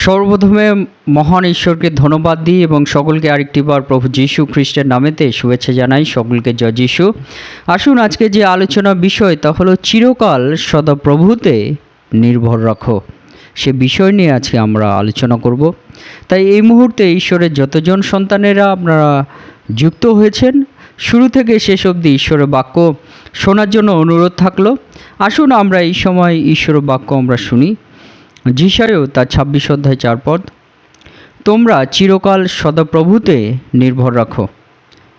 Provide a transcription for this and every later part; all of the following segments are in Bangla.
সর্বপ্রথমে মহান ঈশ্বরকে ধন্যবাদ দিই এবং সকলকে আরেকটিবার প্রভু যীশু খ্রিস্টের নামেতে শুভেচ্ছা জানাই, সকলকে জয় যীশু। আসুন আজকে যে আলোচনা বিষয়, তা হলো চিরকাল সদাপ্রভুতে নির্ভর রাখো। সে বিষয় নিয়ে আজকে আমরা আলোচনা করব। তাই এই মুহূর্তে ঈশ্বরের যতজন সন্তানেরা আপনারা যুক্ত হয়েছেন, শুরু থেকে শেষ অবধি ঈশ্বরের বাক্য শোনার জন্য অনুরোধ থাকল। আসুন আমরা এই সময় ঈশ্বরের বাক্য আমরা শুনি। যিশায়ও তার ছাব্বিশ অধ্যায় চার পদ, তোমরা চিরকাল সদাপ্রভুতে নির্ভর রাখো,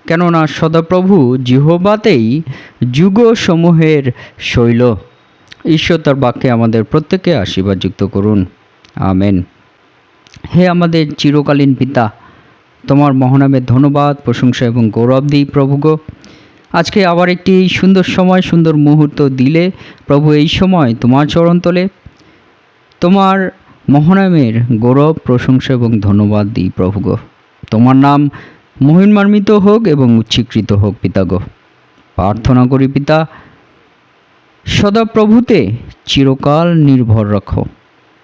কেননা সদাপ্রভু জিহবাতেই যুগসমূহের শৈল। ঈশ্বর তার বাক্যে আমাদের প্রত্যেককে আশীর্বাদ যুক্ত করুন। আমেন। হে আমাদের চিরকালীন পিতা, তোমার মহানামের ধন্যবাদ, প্রশংসা এবং গৌরব দিই প্রভুগো আজকে আবার একটি সুন্দর সময়, সুন্দর মুহূর্ত দিলে প্রভু এই সময় তোমার চরণ তোলে। তোমার মহানামের গৌরব, প্রশংসা এবং ধন্যবাদ দিই প্রভুগ তোমার নাম মহিমান্বিত হোক এবং উচ্চীকৃত হোক পিতাগ প্রার্থনা করি পিতা, সদা সদাপ্রভুতে চিরকাল নির্ভর রাখো।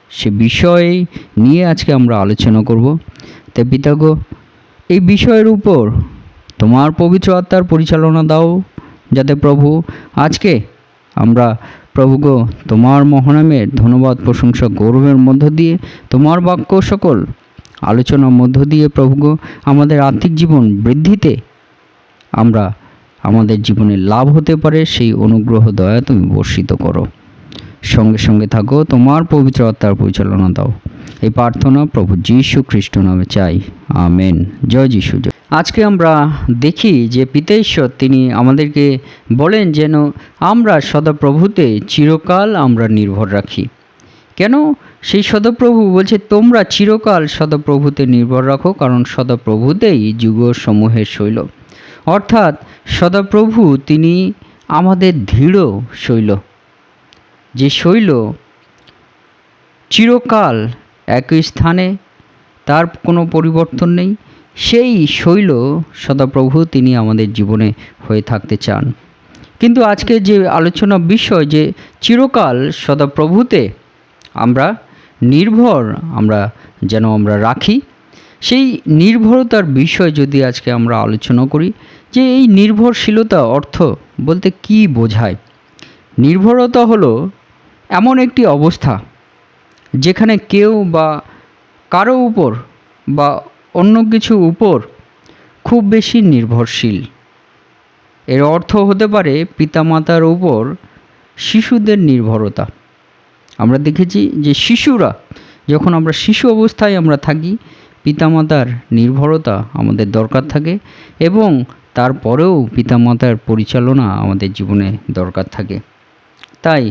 সে বিষয় নিয়ে আজকে আমরা আলোচনা করব। তাই পিতাগো এই বিষয়ের উপর তোমার পবিত্র আত্মার পরিচালনা দাও যাতে প্রভু আজকে আমরা প্রভুগো তোমার মহানামের ধন্যবাদ, প্রশংসা, গৌরবের মধ্য দিয়ে তোমার বাক্য সকল আলোচনার মধ্য দিয়ে প্রভুগো আমাদের আর্থিক জীবন বৃদ্ধিতে আমরা আমাদের জীবনে লাভ হতে পারে, সেই অনুগ্রহ, দয়া তুমি বর্ষিত করো। সঙ্গে সঙ্গে থাকো, তোমার পবিত্র আত্মার পরিচালনা দাও। এই প্রার্থনা প্রভু যীশু খ্রিস্ট নামে চাই। আমেন। জয় যীশু। জয় আজকে আমরা দেখি যে পিতেশ্বর, তিনি আমাদেরকে বলেন যেন আমরা সদাপ্রভুতে চিরকাল আমরা নির্ভর রাখি। কেন? সেই সদপ্রভু বলছে, তোমরা চিরকাল সদপ্রভুতে নির্ভর রাখো, কারণ সদপ্রভুতেই যুগ সমূহের শৈল। অর্থাৎ সদাপ্রভু, তিনি আমাদের দৃঢ় শৈল। যে শৈল চিরকাল একই স্থানে, তার কোনো পরিবর্তন নেই। সেই শৈল সদাপ্রভু তিনি আমাদের জীবনে হয়ে থাকতে চান। কিন্তু আজকে যে আলোচনা বিষয় যে চিরকাল সদাপ্রভুতে আমরা নির্ভর, আমরা যেন আমরা রাখি, সেই নির্ভরতার বিষয় যদি আজকে আমরা আলোচনা করি, যে এই নির্ভরশীলতা অর্থ বলতে কি বোঝায়? নির্ভরতা হলো এমন একটি অবস্থা যেখানে কেউ বা কারও উপর বা অন্য কিছু উপর খুব বেশি নির্ভরশীল। এর অর্থ হতে পারে পিতামাতার উপর শিশুদের নির্ভরতা। আমরা দেখেছি যে শিশুরা, যখন আমরা শিশু অবস্থায় আমরা থাকি, পিতামাতার নির্ভরতা আমাদের দরকার থাকে এবং তারপরেও পিতামাতার পরিচালনা আমাদের জীবনে দরকার থাকে। তাই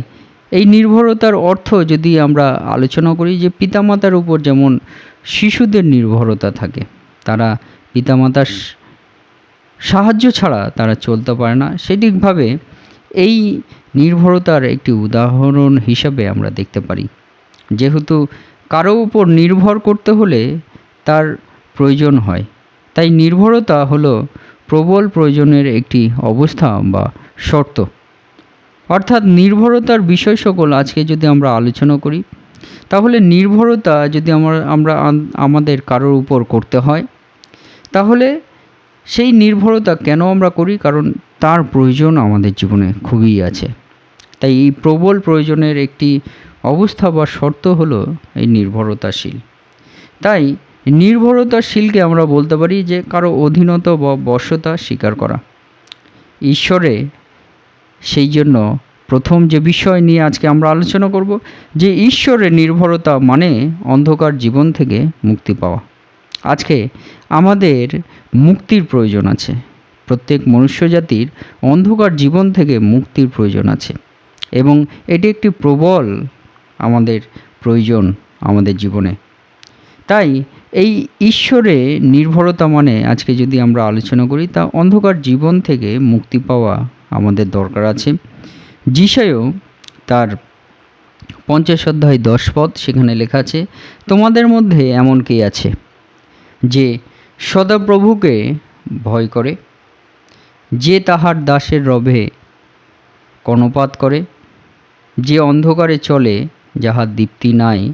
এই নির্ভরতার অর্থ যদি আমরা আলোচনা করি যে পিতামাতার উপর যেমন শিশুদের নির্ভরতা থাকে তারা পিতামাতার সাহায্য ছাড়া তারা চলতে পারে না সেটিকভাবে এই নির্ভরতার একটি উদাহরণ হিসাবে আমরা দেখতে পারি। যেহেতু কারও উপর নির্ভর করতে হলে তার প্রয়োজন হয় তাই নির্ভরতা হলো প্রবল প্রয়োজনের একটি অবস্থা বা শর্ত। অর্থাৎ নির্ভরতার বিষয় সকল আজকে যদি আমরা আলোচনা করি, তাহলে নির্ভরতা যদি আমরা আমরা আমাদের কারোর উপর করতে হয়, তাহলে সেই নির্ভরতা কেন আমরা করি? কারণ তার প্রয়োজন আমাদের জীবনে খুবই আছে। তাই এই প্রবল প্রয়োজনের একটি অবস্থা বা শর্ত হলো এই নির্ভরতাশীল। তাই নির্ভরতাশীলকে আমরা বলতে পারি যে কারও অধীনত বা বশ্যতা স্বীকার করা। ঈশ্বরে সেই জন্য প্রথম যে বিষয় নিয়ে আজকে আমরা আলোচনা করব, যে ঈশ্বরের নির্ভরতা মানে অন্ধকার জীবন থেকে মুক্তি পাওয়া। আজকে আমাদের মুক্তির প্রয়োজন আছে। প্রত্যেক মনুষ্য জাতির অন্ধকার জীবন থেকে মুক্তির প্রয়োজন আছে এবং এটি একটি প্রবল আমাদের প্রয়োজন আমাদের জীবনে। তাই এই ঈশ্বরে নির্ভরতা মানে আজকে যদি আমরা আলোচনা করি, তা অন্ধকার জীবন থেকে মুক্তি পাওয়া আমাদের দরকার আছে। যিশায়ও তার পঞ্চাশ অধ্যায় দশ পদ সেখানে লেখা আছে, তোমাদের মধ্যে এমন কে আছে যে সদাপ্রভুকে ভয় করে, যে তাহার দাসের রবে কর্ণপাত করে, যে অন্ধকারে চলে যাহার দীপ্তি নাই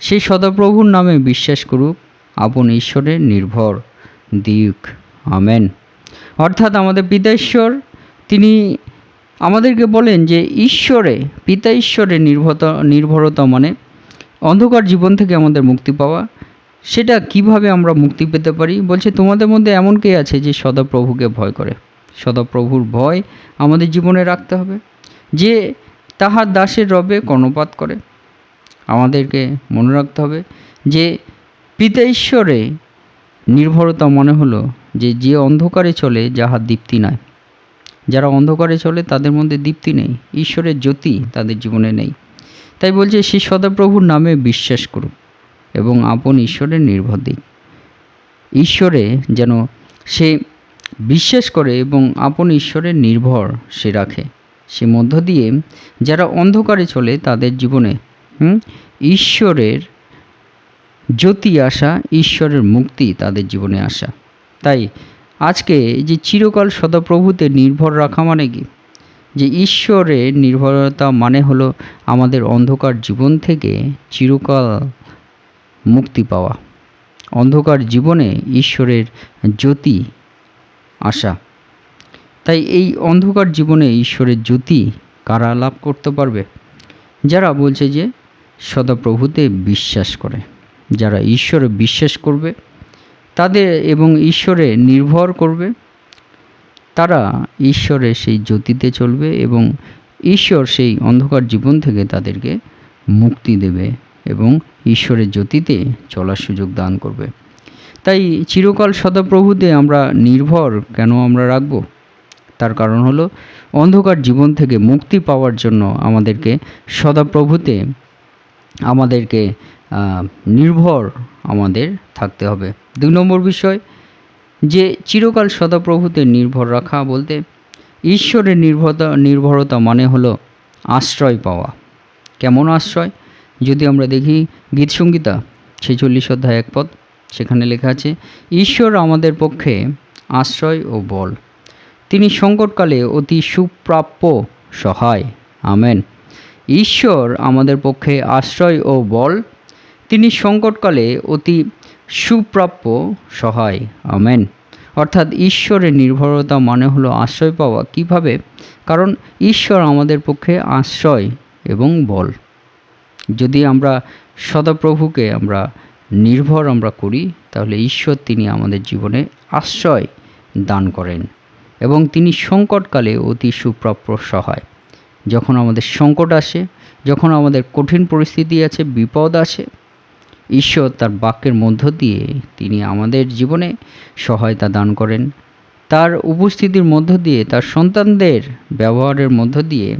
সেই সদাপ্রভুর নামে বিশ্বাস করুক, আপন ঈশ্বরের নির্ভর দিক। আমেন। অর্থাৎ আমাদের পিতা ঈশ্বর, তিনি আমাদেরকে বলেন যে ঈশ্বরে, পিতা ঈশ্বরে নির্ভরতা নির্ভরতা মানে অন্ধকার জীবন থেকে আমাদের মুক্তি পাওয়া। সেটা কীভাবে আমরা মুক্তি পেতে পারি? বলছে, তোমাদের মধ্যে এমন কে আছে যে সদাপ্রভুকে ভয় করে? সদাপ্রভুর ভয় আমাদের জীবনে রাখতে হবে। যে তাহার দাসের রবে কর্ণপাত করে। আমাদেরকে মনে রাখতে হবে যে পিতা ঈশ্বরে নির্ভরতা মনে হলো যে যে অন্ধকারে চলে যাহার দীপ্তি নয়। যারা অন্ধকারে চলে, তাদের মধ্যে দীপ্তি নেই। ঈশ্বরের জ্যোতি তাদের জীবনে নেই। তাই বলছে, সে সদাপ্রভুর নামে বিশ্বাস করুক এবং আপন ঈশ্বরের নির্ভর দিক। ঈশ্বরে যেন সে বিশ্বাস করে এবং আপন ঈশ্বরের নির্ভর সে রাখে। সে মধ্য দিয়ে যারা অন্ধকারে চলে, তাদের জীবনে ঈশ্বরের জ্যোতি আসা, ঈশ্বরের মুক্তি তাদের জীবনে আসা। তাই আজকে যে চিরকাল সদাপ্রভুতে নির্ভর রাখা মানে কি? যে ঈশ্বরের নির্ভরতা মানে হলো আমাদের অন্ধকার জীবন থেকে চিরকাল মুক্তি পাওয়া। অন্ধকার জীবনে ঈশ্বরের জ্যোতি আসা। তাই এই অন্ধকার জীবনে ঈশ্বরের জ্যোতি কারা লাভ করতে পারবে? যারা বলছে যে সদাপ্রভুতে বিশ্বাস করে, যারা ঈশ্বরে বিশ্বাস করবে তাদের এবং ঈশ্বরে নির্ভর করবে। তারা ঈশ্বরের সেই জ্যোতিতে চলবে এবং ঈশ্বর সেই অন্ধকার জীবন থেকে তাদেরকে মুক্তি দেবে এবং ঈশ্বরের জ্যোতিতে চলার সুযোগ দান করবে। তাই চিরকাল সদাপ্রভুতে আমরা নির্ভর কেন আমরা রাখব? তার কারণ হলো, অন্ধকার জীবন থেকে মুক্তি পাওয়ার জন্য আমাদেরকে সদাপ্রভুতে আমাদেরকে নির্ভর আমাদের থাকতে হবে। দুই নম্বর বিষয়, যে চিরকাল সদাপ্রভুতে নির্ভর রাখা বলতে ঈশ্বরের নির্ভরতা নির্ভরতা মানে হলো আশ্রয় পাওয়া। কেমন আশ্রয়? যদি আমরা দেখি গীত সঙ্গীতা, ছেচল্লিশ অধ্যায় এক পদ, সেখানে লেখা আছে, ঈশ্বর আমাদের পক্ষে আশ্রয় ও বল। তিনি সংকটকালে অতি সুপ্রাপ্য সহায়। আমেন। ঈশ্বর আমাদের পক্ষে আশ্রয় ও বল তিনি সংকটকালে অতি সুপ্রাপ্য সহায়। আমেন। অর্থাৎ ঈশ্বরের নির্ভরতা মানে হলো আশ্রয় পাওয়া। কীভাবে? কারণ ঈশ্বর আমাদের পক্ষে আশ্রয় এবং বল। যদি আমরা সদাপ্রভুকে আমরা নির্ভর আমরা করি, তাহলে ঈশ্বর তিনি আমাদের জীবনে আশ্রয় দান করেন এবং তিনি সংকটকালে অতি সুপ্রাপ্য সহায়। যখন আমাদের সংকট আসে, যখন আমাদের কঠিন পরিস্থিতি আছে, বিপদ আসে ঈশ্বর তার বাক্যের মধ্য দিয়ে তিনি আমাদের জীবনে সহায়তা দান করেন। তার উপস্থিতির মধ্য দিয়ে, তার সন্তানদের ব্যবহারের মধ্য দিয়ে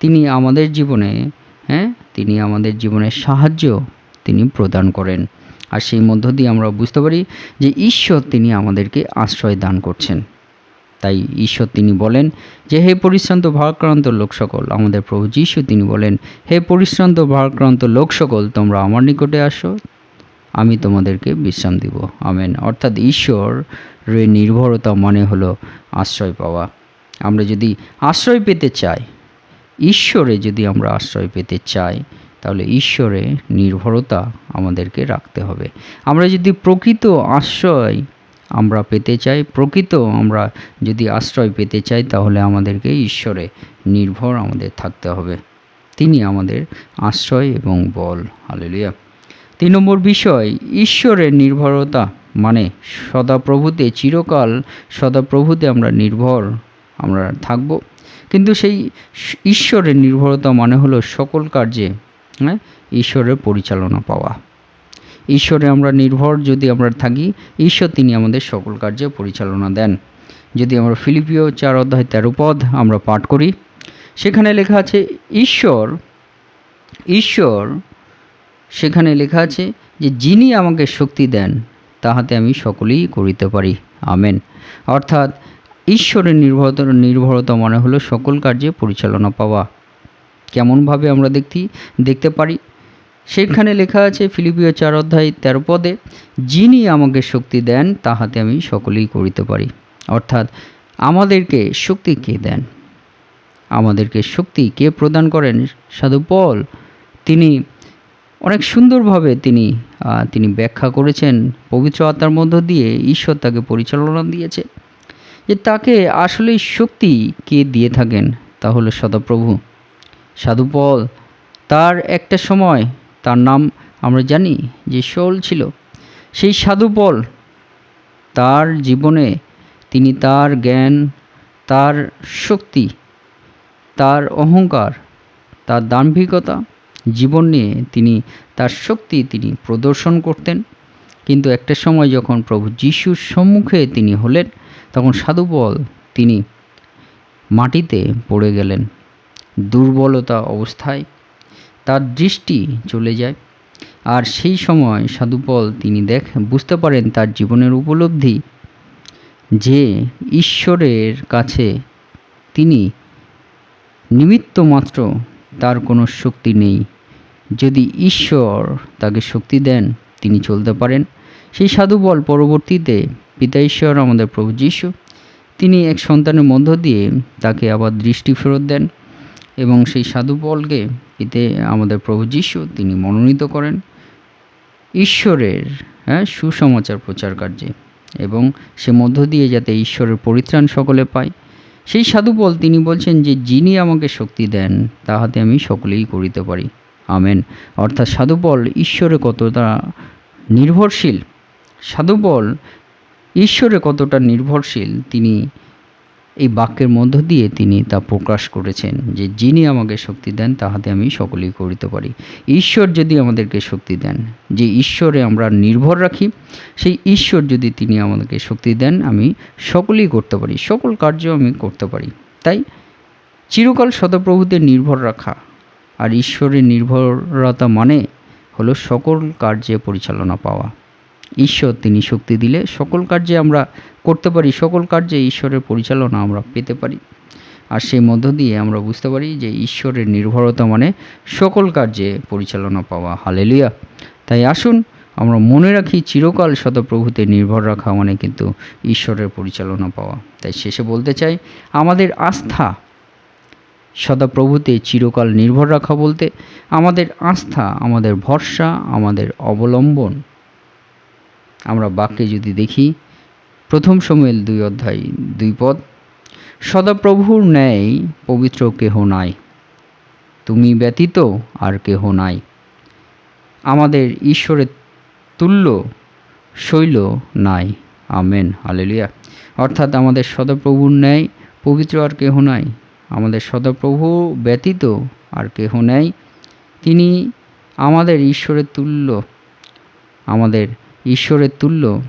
তিনি আমাদের জীবনে হ্যাঁ তিনি আমাদের জীবনে সাহায্য তিনি প্রদান করেন। আর সেই মধ্য দিয়ে আমরা বুঝতে পারি যে ঈশ্বর তিনি আমাদেরকে আশ্রয় দান করছেন। তাই ঈশ্বর তিনি বলেন যে, হে পরিশ্রান্ত ভারাক্রান্ত লোক সকল আমাদের প্রভু যীশু তিনি বলেন, হে পরিশ্রান্ত ভারাক্রান্ত লোক সকল তোমরা আমার নিকটে আসো আমি তোমাদেরকে বিশ্রাম দিব। আমেন। অর্থাৎ ঈশ্বরের নির্ভরতা মানে হলো আশ্রয় পাওয়া। আমরা যদি আশ্রয় পেতে চাই, ঈশ্বরে যদি আমরা আশ্রয় পেতে চাই, তাহলে ঈশ্বরে নির্ভরতা আমাদেরকে রাখতে হবে। আমরা যদি প্রকৃত আশ্রয় আমরা পেতে চাই, প্রকৃত আমরা যদি আশ্রয় পেতে চাই, তাহলে আমাদেরকে ঈশ্বরে নির্ভর আমাদের থাকতে হবে। তিনি আমাদের আশ্রয় এবং বল। হালেলুয়া। তিন নম্বর বিষয়, ঈশ্বরের নির্ভরতা মানে সদাপ্রভুতে, চিরকাল সদাপ্রভুতে আমরা নির্ভর, আমরা থাকব। কিন্তু সেই ঈশ্বরের নির্ভরতা মানে হলো সকল কার্যে হ্যাঁ ঈশ্বরের পরিচালনা পাওয়া। ঈশ্বরে আমরা নির্ভর যদি আমরা থাকি, ঈশ্বর তিনি আমাদের সকল কার্যে পরিচালনা দেন। যদি আমরা ফিলিপিও চার অধ্যায় তেরো পদ আমরা পাঠ করি, সেখানে লেখা আছে, ঈশ্বর ঈশ্বর সেখানে লেখা আছে যে, যিনি আমাকে শক্তি দেন, তাহাতে আমি সকলেই করিতে পারি। আমেন। অর্থাৎ, ঈশ্বরের নির্ভরতা নির্ভরতা মনে হলো সকল কার্যে পরিচালনা পাওয়া। কেমনভাবে আমরা দেখতে দেখতে পারি? সেখানে লেখা আছে ফিলিপিও চার অধ্যায় তেরো পদে, যিনি আমাকে শক্তি দেন, তাহাতে আমি সকলেই করিতে পারি। অর্থাৎ, আমাদেরকে শক্তি কে দেন? আমাদেরকে শক্তি কে প্রদান করেন? সাধু পল। তিনি অনেক সুন্দরভাবে তিনি তিনি ব্যাখ্যা করেছেন, পবিত্র আত্মার মধ্য দিয়ে ঈশ্বর তাকে পরিচালনা দিয়েছে, যে তাকে আসলে শক্তি কে দিয়ে থাকেন, তা হলো সদাপ্রভু। সাধুপল তার একটা সময়, তার নাম আমরা জানি যে শোল ছিল, সেই সাধুপল তার জীবনে তিনি তার জ্ঞান, তার শক্তি, তার অহংকার, তার দাম্ভিকতা জীবন নিয়ে তিনি, তার শক্তি তিনি প্রদর্শন করতেন। কিন্তু একটা সময় যখন প্রভু যিশুর সম্মুখে তিনি হলেন, তখন সাধুবল তিনি মাটিতে পড়ে গেলেন। দুর্বলতা অবস্থায় তার দৃষ্টি চলে যায়। আর সেই সময় সাধুপল তিনি দেখ, বুঝতে পারেন তার জীবনের উপলব্ধি যে ঈশ্বরের কাছে তিনি নিমিত্ত মাত্র তার কোনো শক্তি নেই। যদি ঈশ্বর তাকে শক্তি দেন, তিনি চলতে পারেন। সেই সাধুবল পরবর্তীতে, পিতা ঈশ্বর আমাদের প্রভু যীশু, তিনি এক সন্তানের মধ্য দিয়ে তাকে আবার দৃষ্টি ফেরত দেন এবং সেই সাধুবলকে পিতে আমাদের প্রভু যীশু তিনি মনোনীত করেন। ঈশ্বরের হ্যাঁ সুসমাচার প্রচার কার্যে এবং সে মধ্য দিয়ে যাতে ঈশ্বরের পরিত্রাণ সকলে পায়। সেই সাধুবল তিনি বলছেন যে, যিনি আমাকে শক্তি দেন, তাহাতে আমি সকলেই করিতে পারি। আমেন। অর্থাৎ সাধুবল ঈশ্বরে কতটা নির্ভরশীল? সাধুবল ঈশ্বরে কতটা নির্ভরশীল? তিনি এই বাক্যের মধ্য দিয়ে তিনি তা প্রকাশ করেছেন যে যিনি আমাকে শক্তি দেন, তাহাতে আমি সকলেই করিতে পারি। ঈশ্বর যদি আমাদেরকে শক্তি দেন, যে ঈশ্বরে আমরা নির্ভর রাখি, সেই ঈশ্বর যদি তিনি আমাদেরকে শক্তি দেন, আমি সকলেই করতে পারি, সকল কার্য আমি করতে পারি। তাই চিরকাল সদপ্রভুতে নির্ভর রাখা আর ঈশ্বরের নির্ভরতা মানে হলো সকল কার্যে পরিচালনা পাওয়া। ঈশ্বর তিনি শক্তি দিলে সকল কার্যে আমরা করতে পারি, সকল কার্যে ঈশ্বরের পরিচালনা আমরা পেতে পারি। আর সেই মধ্য দিয়ে আমরা বুঝতে পারি যে ঈশ্বরের নির্ভরতা মানে সকল কার্যে পরিচালনা পাওয়া। হালেলুয়া। তাই আসুন আমরা মনে রাখি চিরকাল শতপ্রভুতে নির্ভর রাখা মানে কিন্তু ঈশ্বরের পরিচালনা পাওয়া। তাই শেষে বলতে চাই, আমাদের আস্থা সদাপ্রভুতে চিরকাল নির্ভর রাখা বলতে আমাদের আস্থা, আমাদের ভরসা, আমাদের অবলম্বন। আমরা বাক্যে যদি দেখি, প্রথম সময়েল দুই অধ্যায় দুই পদ, সদাপ্রভুর ন্যায় পবিত্র কেহ নাই। তুমি ব্যতীত আর কেহ নাই। আমাদের ঈশ্বরের তুল্য শৈল নাই। Amen, hallelujah. অর্থাৎ আমাদের সদাপ্রভুর ন্যায় পবিত্র আর কেহ নাই। আমাদের সদাপ্রভু ব্যতীত আর কেহ নেই। তিনি আমাদের ঈশ্বরের তুল্য, আমাদের ঈশ্বরের তুল্য।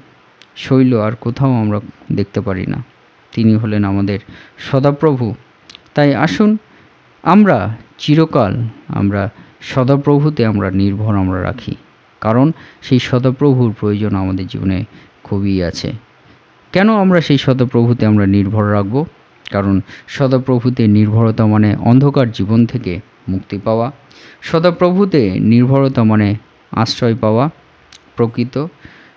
শৈল আর কোথাও আমরা দেখতে পারি না। তিনি হলেন আমাদের সদাপ্রভু। তাই আসুন, আমরা চিরকাল আমরা সদাপ্রভুতে আমরা নির্ভর আমরা রাখি। কারণ সেই সদাপ্রভুর প্রয়োজন আমাদের জীবনে খুবই আছে। কেন আমরা সেই সদাপ্রভুতে আমরা নির্ভর রাখব? কারণ সদাপ্রভুতে নির্ভরতা মানে অন্ধকার জীবন থেকে মুক্তি পাওয়া। সদাপ্রভুতে নির্ভরতা মানে আশ্রয় পাওয়া প্রকৃত।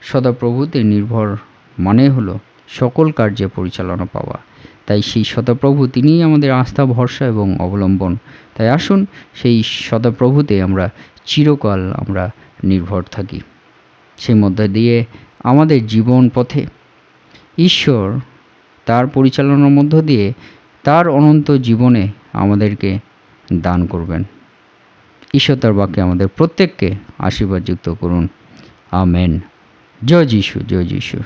সদাপ্রভুতে নির্ভর মানে হলো সকল কার্যে পরিচালনা পাওয়া। তাই সেই সদাপ্রভু তিনিই আমাদের আস্থা, ভরসা এবং অবলম্বন। তাই আসুন সেই সদাপ্রভুতে আমরা চিরকাল আমরা নির্ভর থাকি। সেই মধ্যে দিয়ে আমাদের জীবন পথে ঈশ্বর তার পরিচালনার মধ্য দিয়ে তার অনন্ত জীবনে আমাদেরকে দান করবেন। ঈশ্বর তার বাক্যে আমাদের প্রত্যেককে আশীর্বাদযুক্ত করুন। আমেন। জয় যিশু জয় যিশু।